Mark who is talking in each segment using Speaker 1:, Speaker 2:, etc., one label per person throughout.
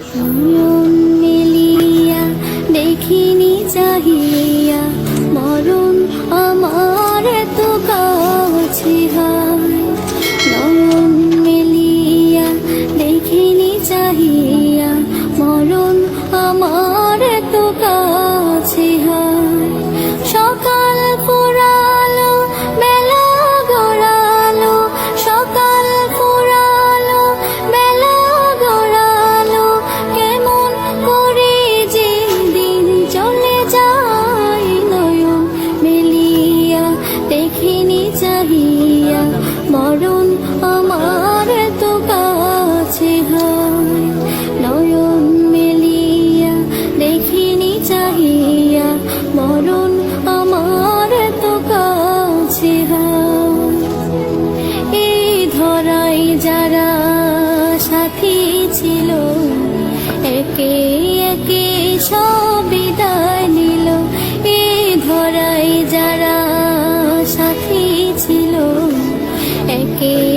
Speaker 1: 小妞 tomorrow. Okay.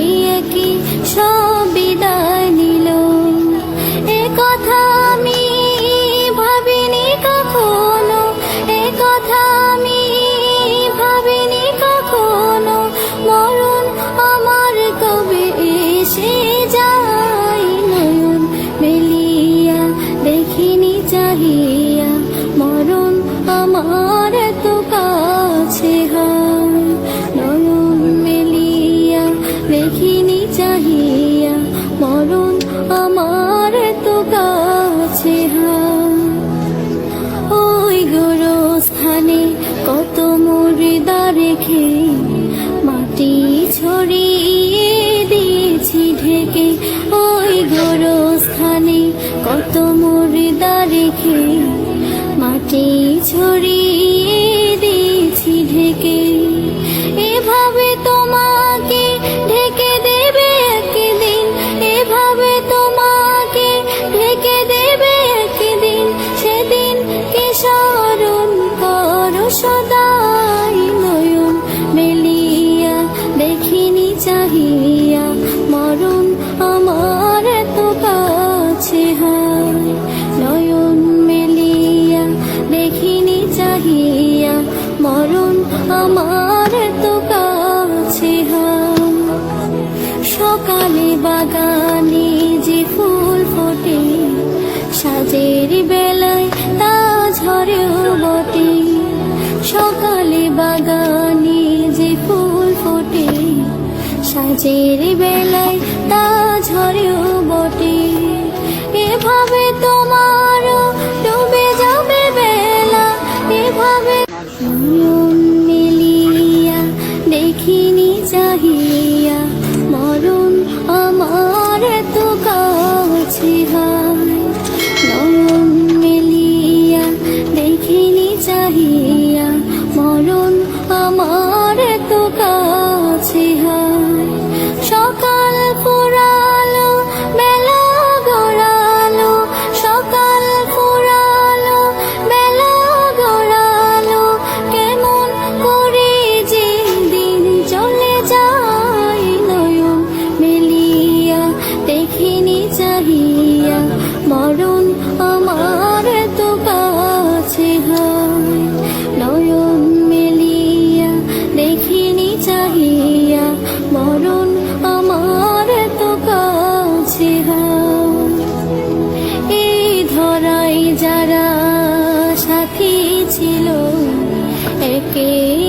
Speaker 1: আমার তো কাছে ওই গুরু স্থানে কত মুরিদা রেখে মাটি ছড়িয়ে দিয়েছি ঢেকে। ওই গুরু স্থানে কত মুরিদা রেখে মাটি ছড়িয়ে মরণ আমার তো কাছে সকালে বাগানে যে ফুল ফোটে, সাজের বেলায় তা ঝরেও বটে। সকালে বাগানে যে ফুল ফোটে, সাজের বেলায় মরণ আমার তো কাছে নয়ন মেলিয়া, দেখিনি চাহিয়া, মরণ আমার তো কাছে এই ধরাই যারা সাথী ছিল, একে